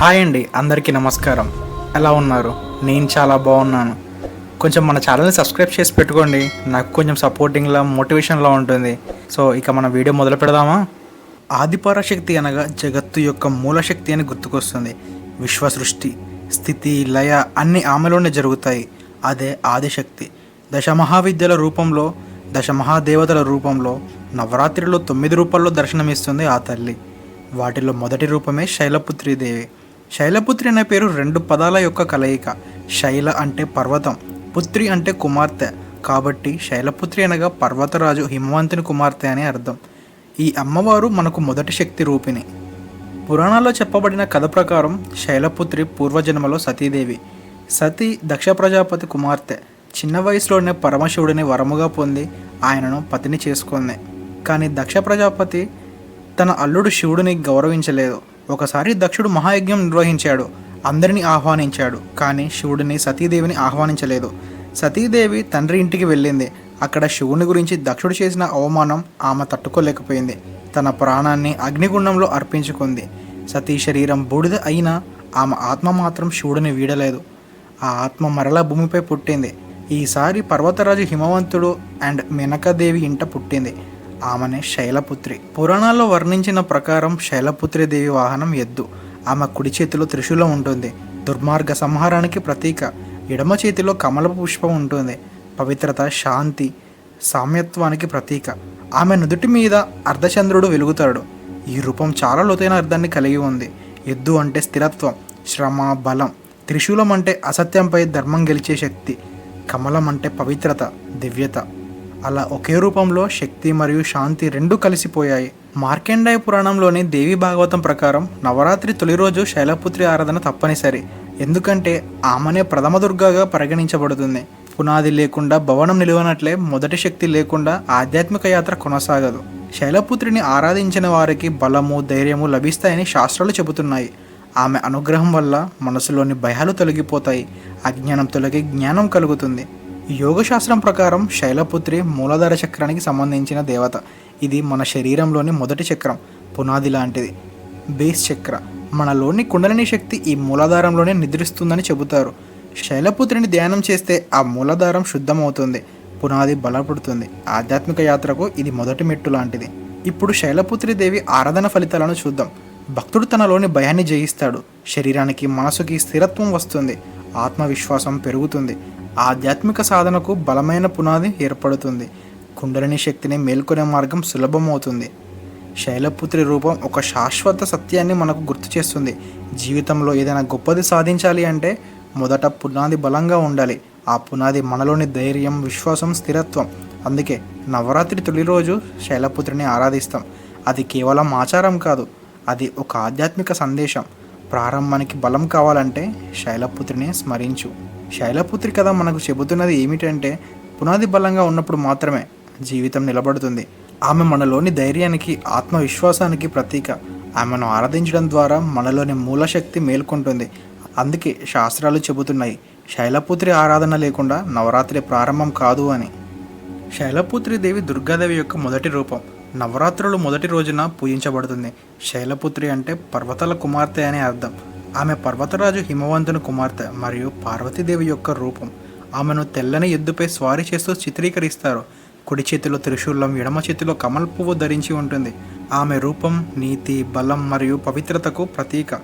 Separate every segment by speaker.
Speaker 1: Hi అండి అందరికీ నమస్కారం. ఎలా ఉన్నారు? నేను చాలా బాగున్నాను. కొంచెం మన ఛానల్ని సబ్స్క్రైబ్ చేసి పెట్టుకోండి. నాకు కొంచెం సపోర్టింగ్లా మోటివేషన్లా ఉంటుంది. సో ఇక మన వీడియో మొదలు పెడదామా? ఆదిపరాశక్తి అనగా జగత్తు యొక్క మూలశక్తి అని గుర్తుకొస్తుంది. విశ్వ సృష్టి స్థితి లయ అన్ని ఆమెలోనే జరుగుతాయి. అదే ఆదిశక్తి. దశమహావిద్యల రూపంలో దశమహాదేవతల రూపంలో నవరాత్రిలో తొమ్మిది రూపాల్లో దర్శనమిస్తుంది ఆ తల్లి. వాటిలో మొదటి రూపమే శైలపుత్రి దేవి శైలపుత్రి అనే పేరు రెండు పదాల యొక్క కలయిక. శైల అంటే పర్వతం పుత్రి అంటే కుమార్తె. కాబట్టి శైలపుత్రి అనగా పర్వతరాజు హిమవంతుని కుమార్తె అని అర్థం. ఈ అమ్మవారు మనకు మొదటి శక్తి రూపిణి. పురాణాల్లో చెప్పబడిన కథ ప్రకారం శైలపుత్రి పూర్వజన్మలో సతీదేవి. సతీ దక్ష ప్రజాపతి కుమార్తె. చిన్న వయసులోనే పరమశివుడిని వరముగా పొంది ఆయనను పతిని చేసుకుంది. కానీ దక్ష ప్రజాపతి తన అల్లుడు శివుడిని గౌరవించలేదు. ఒకసారి దక్షుడు మహాయజ్ఞం నిర్వహించాడు. అందరిని ఆహ్వానించాడు. కానీ శివుడిని సతీదేవిని ఆహ్వానించలేదు. సతీదేవి తండ్రి ఇంటికి వెళ్ళింది. అక్కడ శివుని గురించి దక్షుడు చేసిన అవమానం ఆమె తట్టుకోలేకపోయింది. తన ప్రాణాన్ని అగ్నిగుండంలో అర్పించుకుంది. సతీ శరీరం బూడిద అయినా ఆమె ఆత్మ మాత్రం శివుడిని వీడలేదు. ఆ ఆత్మ మరలా భూమిపై పుట్టింది. ఈసారి పర్వతరాజు హిమవంతుడు అండ్ మినకదేవి ఇంట పుట్టింది. ఆమెనే శైలపుత్రి. పురాణాల్లో వర్ణించిన ప్రకారం శైలపుత్రి దేవి వాహనం ఎద్దు. ఆమె కుడి చేతిలో త్రిశూలం ఉంటుంది. దుర్మార్గ సంహారానికి ప్రతీక. ఎడమ చేతిలో కమల పుష్పం ఉంటుంది. పవిత్రత శాంతి సామ్యత్వానికి ప్రతీక. ఆమె నుదుటి మీద అర్ధచంద్రుడు వెలుగుతాడు. ఈ రూపం చాలా లోతైన అర్థాన్ని కలిగి ఉంది. ఎద్దు అంటే స్థిరత్వం శ్రమ బలం. త్రిశూలం అంటే అసత్యంపై ధర్మం గెలిచే శక్తి. కమలం అంటే పవిత్రత దివ్యత. అలా ఒకే రూపంలో శక్తి మరియు శాంతి రెండు కలిసిపోయాయి. మార్కండాయ పురాణంలోని దేవి భాగవతం ప్రకారం నవరాత్రి తొలి రోజు శైలపుత్రి ఆరాధన తప్పనిసరి. ఎందుకంటే ఆమెనే ప్రథమ దుర్గగా పరిగణించబడుతుంది. పునాది లేకుండా భవనం నిలువనట్లే మొదటి శక్తి లేకుండా ఆధ్యాత్మిక యాత్ర కొనసాగదు. శైలపుత్రిని ఆరాధించిన వారికి బలము ధైర్యము లభిస్తాయని శాస్త్రాలు చెబుతున్నాయి. ఆమె అనుగ్రహం వల్ల మనసులోని భయాలు తొలగిపోతాయి. అజ్ఞానం తొలగి జ్ఞానం కలుగుతుంది. యోగశాస్త్రం ప్రకారం శైలపుత్రి మూలాధార చక్రానికి సంబంధించిన దేవత. ఇది మన శరీరంలోని మొదటి చక్రం పునాది లాంటిది. బేస్ చక్ర. మనలోని కుండలిని శక్తి ఈ మూలాధారంలోనే నిద్రిస్తుందని చెబుతారు. శైలపుత్రిని ధ్యానం చేస్తే ఆ మూలాధారం శుద్ధమవుతుంది పునాది బలపడుతుంది. ఆధ్యాత్మిక యాత్రకు ఇది మొదటి మెట్టు లాంటిది. ఇప్పుడు శైలపుత్రి దేవి ఆరాధన ఫలితాలను చూద్దాం. భక్తుడు తనలోని భయాన్ని జయిస్తాడు. శరీరానికి మనసుకి స్థిరత్వం వస్తుంది. ఆత్మవిశ్వాసం పెరుగుతుంది. ఆధ్యాత్మిక సాధనకు బలమైన పునాది ఏర్పడుతుంది. కుండలిని శక్తిని మేల్కొనే మార్గం సులభమవుతుంది. శైలపుత్రి రూపం ఒక శాశ్వత సత్యాన్ని మనకు గుర్తు చేస్తుంది. జీవితంలో ఏదైనా గొప్పది సాధించాలి అంటే మొదట పునాది బలంగా ఉండాలి. ఆ పునాది మనలోని ధైర్యం విశ్వాసం స్థిరత్వం. అందుకే నవరాత్రి తొలి రోజు శైలపుత్రిని ఆరాధిస్తాం. అది కేవలం ఆచారం కాదు. అది ఒక ఆధ్యాత్మిక సందేశం. ప్రారంభానికి బలం కావాలంటే శైలపుత్రిని స్మరించు. శైలపుత్రి కథ మనకు చెబుతున్నది ఏమిటంటే పునాది బలంగా ఉన్నప్పుడు మాత్రమే జీవితం నిలబడుతుంది. ఆమె మనలోని ధైర్యానికి ఆత్మవిశ్వాసానికి ప్రతీక. ఆమెను ఆరాధించడం ద్వారా మనలోని మూలశక్తి మేల్కొంటుంది. అందుకే శాస్త్రాలు చెబుతున్నాయి శైలపుత్రి ఆరాధన లేకుండా నవరాత్రి ప్రారంభం కాదు అని. శైలపుత్రి దేవి దుర్గాదేవి యొక్క మొదటి రూపం. నవరాత్రులు మొదటి రోజున పూజించబడుతుంది. శైలపుత్రి అంటే పర్వతాల కుమార్తె అని అర్థం. ఆమె పర్వతరాజు హిమవంతుని కుమార్తె మరియు పార్వతీదేవి యొక్క రూపం. ఆమెను తెల్లని ఎద్దుపై స్వారీ చేస్తూ చిత్రీకరిస్తారు. కుడి చేతిలో త్రిశూలం ఎడమ చేతిలో కమల్ పువ్వు ధరించి ఉంటుంది. ఆమె రూపం నీతి బలం మరియు పవిత్రతకు ప్రతీక.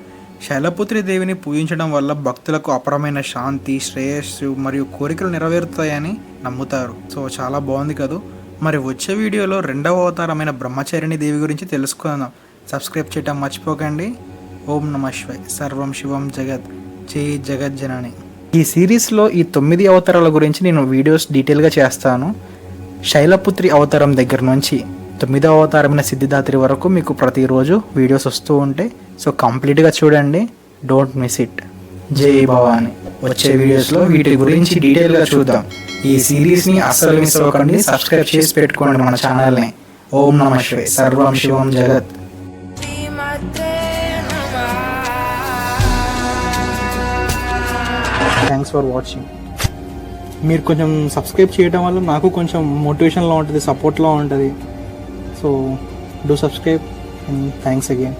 Speaker 1: శైలపుత్రి దేవిని పూజించడం వల్ల భక్తులకు అపరమైన శాంతి శ్రేయస్సు మరియు కోరికలు నెరవేరుతాయని నమ్ముతారు. సో చాలా బాగుంది కదా? మరి వచ్చే వీడియోలో రెండవ అవతారమైన బ్రహ్మచారిణి దేవి గురించి తెలుసుకుందాం. సబ్స్క్రైబ్ చేయటం మర్చిపోకండి. ఓం నమ శివాయ్. సర్వం శివం జగత్. జై జగజ్జనని ఈ సిరీస్లో ఈ తొమ్మిది అవతారాల గురించి నేను వీడియోస్ డీటెయిల్గా చేస్తాను. శైలపుత్రి అవతారం దగ్గర నుంచి తొమ్మిదవ అవతారమైన సిద్ధిదాత్రి వరకు మీకు ప్రతిరోజు వీడియోస్ వస్తూ ఉంటాయి సో కంప్లీట్గా చూడండి. డోంట్ మిస్ ఇట్ జై భవానీ. వచ్చే వీడియోస్లో వీటి గురించి డీటెయిల్గా చూద్దాం. ఈ సిరీస్ని అస్సలు మిస్ అవ్వకండి. సబ్స్క్రైబ్ చేసి పెట్టుకోండి మన ఛానల్ని. ఓం నమ శివే. సర్వం శివం జగత్. థ్యాంక్స్ ఫర్ వాచింగ్ మీరు కొంచెం సబ్స్క్రైబ్ చేయడం వల్ల నాకు కొంచెం మోటివేషన్లో ఉంటుంది సపోర్ట్లో ఉంటుంది. So do subscribe and thanks
Speaker 2: again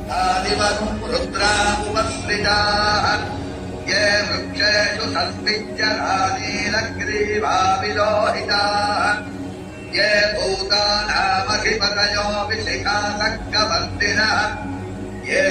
Speaker 2: ये वृक्षेषु सस्मिञ्जरानीलग्रीवाविलोहिताः ये भूतानामधिपतयो विशिखासक्कवर्तिनः ये